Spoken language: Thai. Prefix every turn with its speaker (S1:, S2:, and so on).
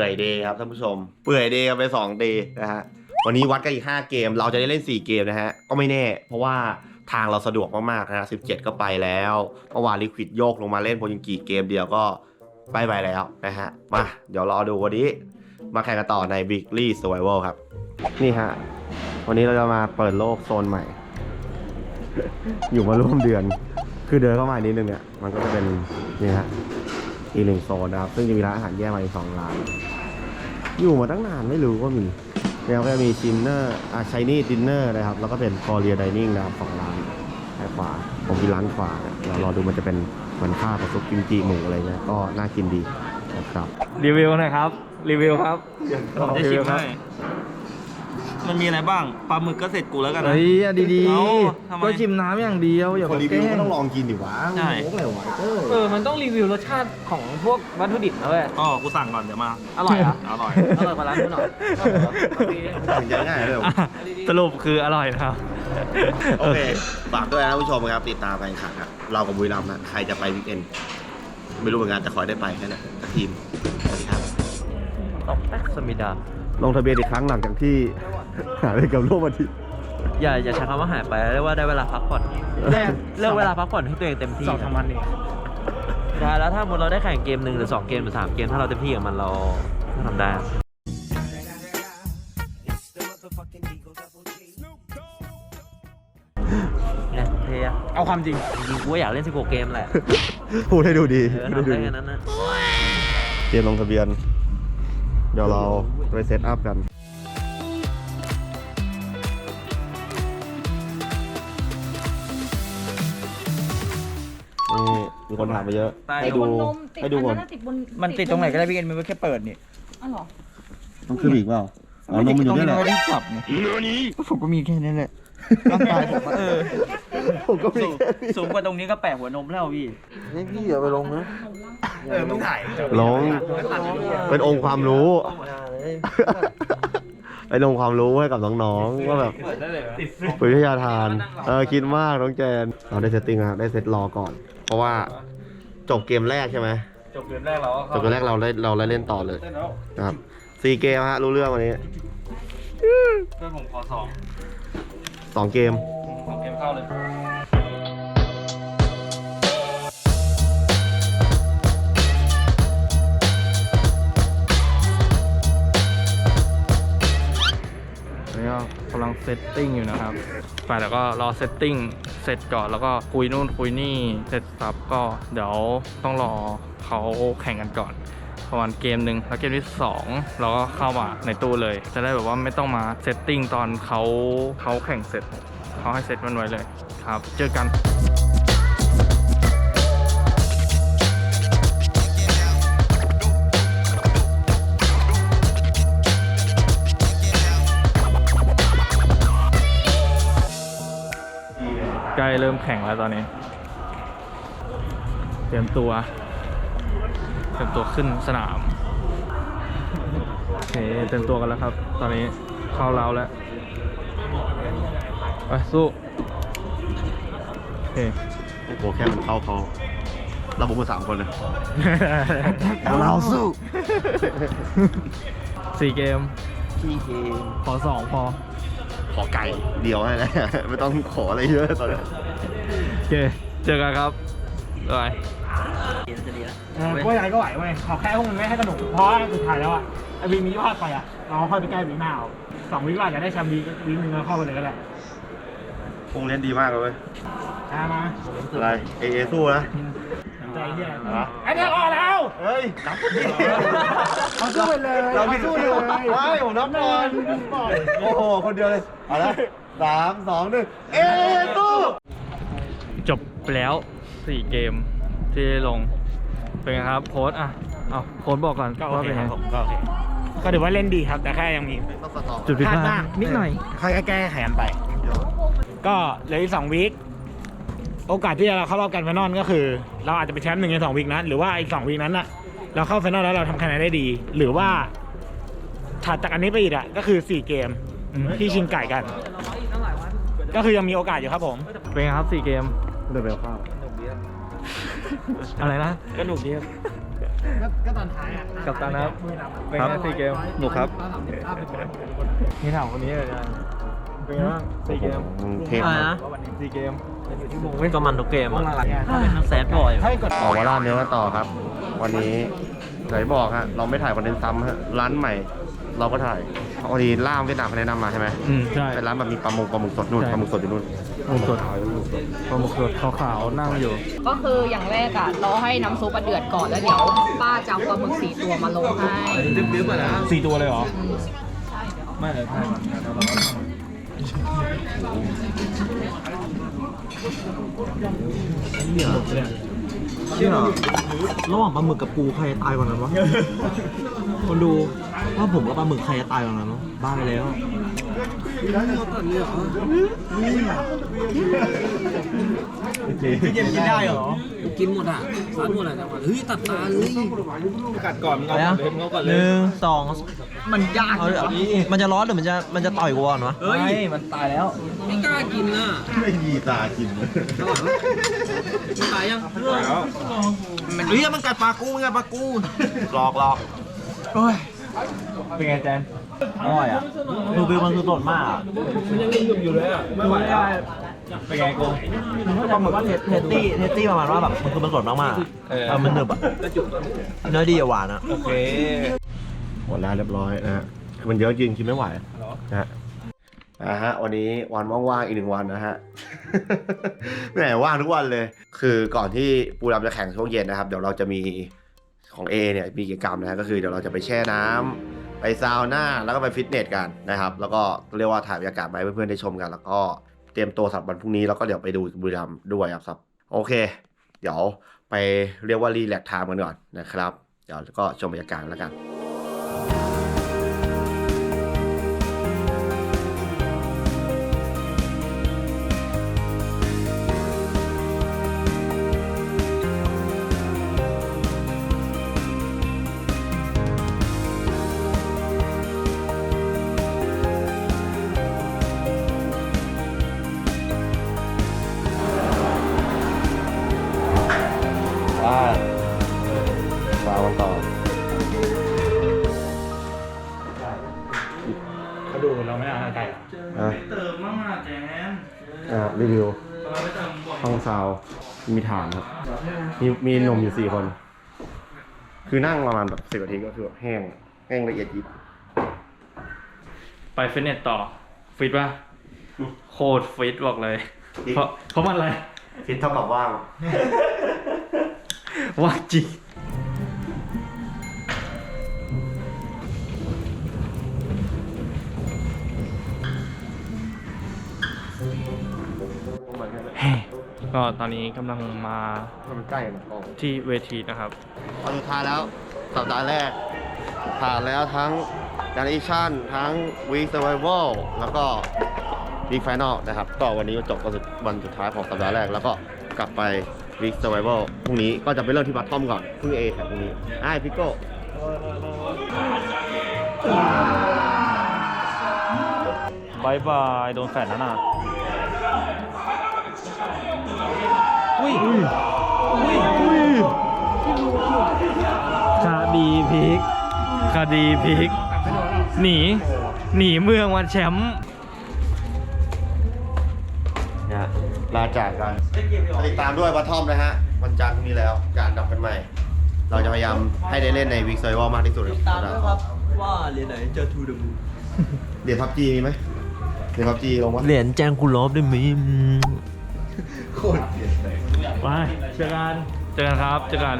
S1: ปื่อยเดย์ครับท่านผู้ชม เปื่อยเดย์กันไป2เดย์นะฮะวันนี้วัดกันอีก 5 เกม เราจะได้เล่น 4 เกมนะฮะ ก็ไม่แน่ เพราะว่าทางเราสะดวกมากๆนะฮะ17 ก็ไปแล้วเมื่อวานลิควิดโยกลงมาเล่นโพยิงกีเกมเดียวก็ไปไปแล้วนะฮะ มา เดี๋ยวรอดูวันนี้ มาแข่งกันต่อใน b i g l y Survival ครับ นี่ฮะ วันนี้เราจะมาเปิดโลกโซนใหม่ อยู่มาร่วมเดือน คือเดินเข้ามาอีกนิดนึงเนี่ย มันก็จะเป็นนี่ฮะอีกหนึ่งโซนนะครับ ซึ่งจะมีร้านอาหารแยกมาอีกสองร้าน อยู่มาตั้งนานไม่รู้ว่ามีแล้วก็จะมีชินเนอร์อ่าชายนี่ดินเนอร์นะครับ แล้วก็เป็นคอเรียดิเนิ่งนะครับสองร้านซ้ายขวาผมกินร้านขวาเนี่ยเรารอดูมันจะเป็นเหมือนข้าวกับซุปกิมจิหมูอะไรเงี้ยก็น่ากินดีนะครับ
S2: รีวิวหน่อยครับ รีวิวครับ
S3: ได้ชิมให้ มันมีอะไรบ้างปลาหมึกก็เสร็จกูแล้วกันนะ
S2: เฮ้ยอะดี
S3: เอ้าทำไม
S2: ก็ชิมน้ำอย่างเดียวอย่า
S1: คน
S2: มา
S1: รี
S2: แก
S1: วิว
S2: ล้
S1: ก็
S2: ง
S1: ต้องลองกินดิวะ
S3: ใช่
S1: โอ้โหอะไรวะเอ้ย
S4: เออ มันต้องรีวิวรสชาติของพวกวัตถุดิบนะเว้ย
S3: อ๋อกูสั่งก่อนเดี๋ยวมา
S4: อร่อยอะ
S3: อร่อย
S4: อร่อยกว่าร้านนู้นหน่อย
S1: ถึงจะง่ายเลยเหรอ
S2: อะสรุปคืออร่อยนะครับ
S1: โอเคฝากด้วยนะท่านผู้ชมครับติดตามการแข่งขันครับเรากับบุรีรัมย์นะใครจะไปวิกเอนไม่รู้เหมือนกันแต่ขอให้ได้ไปแค่นั้นกับทีมสวัสดีครับ
S2: ตอกแป๊กสมิดา
S1: ลงทะเบียนอีกครั้งหลังจากที่ หายไปกับโลกอาทิตย์
S2: อย่าอย่าใช้คำว่าหายไปเรียกว่าได้เวลาพักผ่อนเลือกเวลาพักผ่อนให้ตัวเองเต็มที่
S4: สองสามวันเอง
S2: ใช่แล้วถ้าสมมติเราได้แข่งเกมหนึ่งหรือสองเกมหรือสามเกมถ้าเราเต็มที่กับมันเราก็ทำได้ เนี่ยเทีย
S4: เอาความจริง
S2: จริงๆกูก็อยากเล่น 16 เกมแหละ
S1: พูดให้ดูดี
S2: เออ
S1: พูดให้
S2: ทำ
S1: ดู
S2: ได้
S1: ดี
S2: แค่นั้นนะ
S1: เตรียมลงทะเบียน เดี๋ยวเราไปเซตอัพกัน มีคนถามมาเยอะให้ดูให้ดูก่อน
S5: ติดบน
S4: มันติดตรงไหนก็ได้พี่เอ็นมันก็แค่เปิดนี่
S5: อ๋อเหรอ
S1: ต้องขึ้นอีกเปล่าอ๋อนมมันอยู่นี่แหละ
S4: ไม่ได้จับนี่ผมก็มีแค่นั้นแหละร่างกายผมอะเออ
S1: ผมก็มี
S4: สูงสูงกว่าตรงนี้ก็แปะหัวนมแล้วพี่
S2: นี่พี่อย่าไปลงนะ
S4: เออมึงถ่าย
S1: ลง เป็นองค์ความรู้ เป็นองค์ความรู้ให้กับน้องๆว่าแบบวิทยาทาน เออคิดมากน้องแจน เราได้เซตติ้งนะได้เซตรอก่อน เพราะว่าจบเกมแรกใช่ไหม
S3: จบเกมแรกเราก็
S1: จบเกมแรกเราได้เราได้เล่นต่อเลยนะครับสี่เกมฮะรู้เรื่องวันนี้
S3: เพื่อนผมขอสอง
S1: สองเกม
S3: สองเกมเข้าเลยำ
S6: ลังเซตติ้งอยู่นะครับไปแล้วก็รอเซตติ้งเสร็จก่อนแล้วก็คุยนู่นคุยนี่เสร็จสับก็เดี๋ยวต้องรอเขาแข่งกันก่อนประมาณเกมหนึ่งแล้วเกมที่สองเราก็เข้ามาในตู้เลย จะได้แบบว่าไม่ต้องมาเซตติ้งตอนเขาเขาแข่งเสร็จเขาให้เซตมันไว้เลยครับ เจอกัน ล้เริ่มแข่งแล้วตอนนี้ เตรียมตัว เตรียมตัวขึ้นสนามโอเคเตรียมตัวกันแล้วครับ ตอนนี้เข้าเราแล้วไปสู้โอเค
S1: โอ้โหแค่มันเข้าเขาเราบุกมาสามคนเลยเราสู้
S6: สี่เกม
S1: พี่เกม
S6: ขอสองพอ
S1: ขอไก่เดียวให้นะ ไม่ต้องขออะไรเยอะตอนนี้
S6: โอเคเจอกันครับบาย
S4: ก็ยังไงก็ไหวเว้ยขอแค่พวกมึงไม่ให้กระหนุกเพราะว่าสุดท้ายแล้วอะไอวีมียอดไปอะเราค่อยไปแก้วีหน้าเอาสองวีก็อาจจะได้แชมป์วีวีหนึ่งแล้วเข้าไปเลยก็ได้
S1: คงเล่นดีมากเลยเว้ย
S4: มามา
S1: อะไรเอเอสู้นะ
S4: ใจเย็นไอ้เนี่ยออกแล้ว
S1: เฮ้ยนับดิ
S4: เอาสู้ไปเลย
S1: เราผิด
S4: สู้
S1: คิ
S4: เล
S1: วยไม่ผมนับก่อนโอ้โห คนเดียวเลยเอาละสามสองหนึ่งเอสู้
S6: จบไปแล้วสี่เกมที่ลง เป็นไงครับโค้ดอะเอาโค้ดบอกก่อน
S4: ก็โอ
S6: ว่า
S4: เค
S6: เป็น
S4: ค
S6: ไง
S4: รับผมก็โอเคก็ถือว่าเล่นดีครับ แต่แค่ยังมี
S6: จุดผิดพลาด
S4: บ้างนิดหน่อย ค่อยแก้ไขกันไป ก็เหลืออีกสองวีค โอกาสที่เราเข้ารอบการไฟนอลก็คือ เราอาจจะเป็นแชมป์หนึ่งในสองวีคนั้น หรือว่าอีกสองวีคนั้นน่ะเราเข้าไฟนอลแล้วเราทำคะแนนได้ดี หรือว่าถัดจากอันนี้ไปอีกอะก็คือสี่เกมที่ชิงไก่กัน ก็คือยังมีโอกาสอยู่ครับผม
S6: เป็นไงครับสี่เกม
S1: เดินไปเอาข้าว
S6: อะไรนะ
S4: ก็หนุกดีครับก็ตอนท้ายอะ
S6: กับตานะครับเป็นไงสี่เกม
S3: หนุกครับ
S6: นี่ถามคนนี้เลยนะ เป็นไงบ้างสี่เกม
S1: อืมเทพ
S2: อะไร
S1: มาก
S2: นะ
S6: สี่เกม
S2: ก็มันทุกเกมอะแซดบอย
S4: ให้กด
S1: ออกมาล่าเนื้อกันต่อครับ วันนี้ไหนบอกฮะเราไม่ถ่ายคอนเทนต์ซ้ำฮะร้านใหม่ เราก็ถ่ายพอดีล่ามเวียดนามเขาแนะนำมาใช่ไหม
S6: อืมใช่
S1: เป็นร้านแบบมีปลาหมึกปลาหมึกสดนู่น
S6: ใช่
S1: ปลาหมึกสดอยู่นู่น
S6: ปลาหมึกสดปลาหมึกสดขาวๆนั่งอยู่
S5: ก็คืออย่างแรกอะรอให้น้ำซุปอะเดือดก่อนแล้วเดี๋ยวป้าจะเอาปลาหมึกสี่ตัวมาลงให้
S4: สี่ตัวเลยเหรอ
S5: อืม
S6: ไม่เลยใช่
S2: เชื่อระหว่างปลาหมึกกับปูใครตายกว่านั้นวะ คนดูว่าผมกับปลาหมึกใครจะตายกว่านั้นวะบ้าไปแล้ว
S3: เย็นกินได้เหรอ
S2: กินหมดอะสารหมดอะเฮ้ยตัดตาเลย
S3: กัดก่อนมึง
S2: อะ
S3: เอา
S2: ไร
S3: ก่อนเลยมึงเอาก่อนเล
S2: ห
S3: ย
S2: นึ่งสอง
S5: มันยาก
S2: เอาเลยเหรอมันจะร้อนหรือมันจะมันจะต่อยกูก่อนวะ
S3: เฮ้ยมันตายแล้ว
S2: ไม่กล้ากินน่ะ
S1: ไม่มีตากิน
S2: ตายยัง
S3: แล้ว
S2: มันเฮ้ยมันกัดปลากูมันกัดปลากูหลอกหลอก
S6: เป็นไงแจน
S2: อร่อยอะคือวิวมันคือสดมากอะ
S3: มันยังยุ่งอยู่เลยอะไม่ไหวแล้ว
S6: เป็นไงกู
S2: ปลาหมึกว่าเทสเทสตี้เทสตี้ประมาณว่าแบบมันคือมันสดมากๆอะ
S6: เออ
S2: เออมันหนึบอะเนื้อดีอะหวานอะ
S6: โอเค
S1: หมดแล้วเรียบร้อยนะฮะคือมันเยอะจริงกินไม่ไหวนะฮะอ่าฮะ วันนี้วันว่างๆอีกหนึ่งวันนะฮะ แหมว่างทุกวันเลย คือก่อนที่ปูรำจะแข่งช่วงเย็นนะครับ เดี๋ยวเราจะมี ของ A เนี่ยมีกิจกรรมนะฮะก็คือเดี๋ยวเราจะไปแช่น้ำไปซาวน่าแล้วก็ไปฟิตเนสกันนะครับ แล้วก็เรียกว่าถ่ายบรรยากาศมาให้เพื่อนๆได้ชมกัน แล้วก็เตรียมตัวสำหรับวันพรุ่งนี้แล้วก็เดี๋ยวไปดูบุรีรัมย์ด้วยครับ โอเค เดี๋ยวไปเรียกว่ารีแลกซ์ไทม์กันก่อนนะครับ เดี๋ยวก็ชมบรรยากาศแล้วกัน ซาวมีฐานครับ มีมีหนมอยู่สี่คน คือนั่งประมาณแบบสิบนาทีก็คือแบบแห้ง แห้งละเอียดยิบ
S6: ไปฟิตเนสต่อ ฟิตป่ะ โคตรฟิตบอกเลย เพราะเพราะมันอะไร
S1: ฟิตเท่ากับว่าง
S6: ว่าจริง ก็ตอนนี้กำลังมา
S1: มันใกล้นะกล้อง
S6: ที่เวทีนะครับ
S1: วันสุดท้ายแล้วสัปดาห์แรก ผ่านแล้วทั้งการอีชั่นทั้งวีคเซอร์ไวเวลแล้วก็วีคไฟนอลนะครับ ก็วันนี้ก็จบวันสุดวันสุดท้ายของสัปดาห์แรก แล้วก็กลับไปวีคเซอร์ไวเวลพรุ่งนี้ก็จะไปเริ่มที่บัตทอมก่อนพรุ่งนี้เอแข่งพรุ่งนี้ไอ้พิโก้
S3: บายบาย โดนแฟนแล้วน่ะ
S6: คดีพลิกคดีพลิก หนี หนีเมืองวันแชมป์
S1: นะลาจากกันติดตามด้วยบัตทอมนะฮะ วันจันทร์พรุ่งนี้แล้วการดับกันใหม่ เราจะพยายามให้ได้เล่นในวีคเซอร์ไวเวลมากที่สุด
S2: ตามด้วยครับว่าเหรียญไหนเจอทูเดมู
S1: เดี๋ยวพับจีมีไหมเดี๋ยวพับจีลงวะ
S2: เหรียญแจงกูลอบได้ไหมอืม
S1: โคตรเกลียดเลย
S6: ไปเจอกันเจอกันครับเจอกัน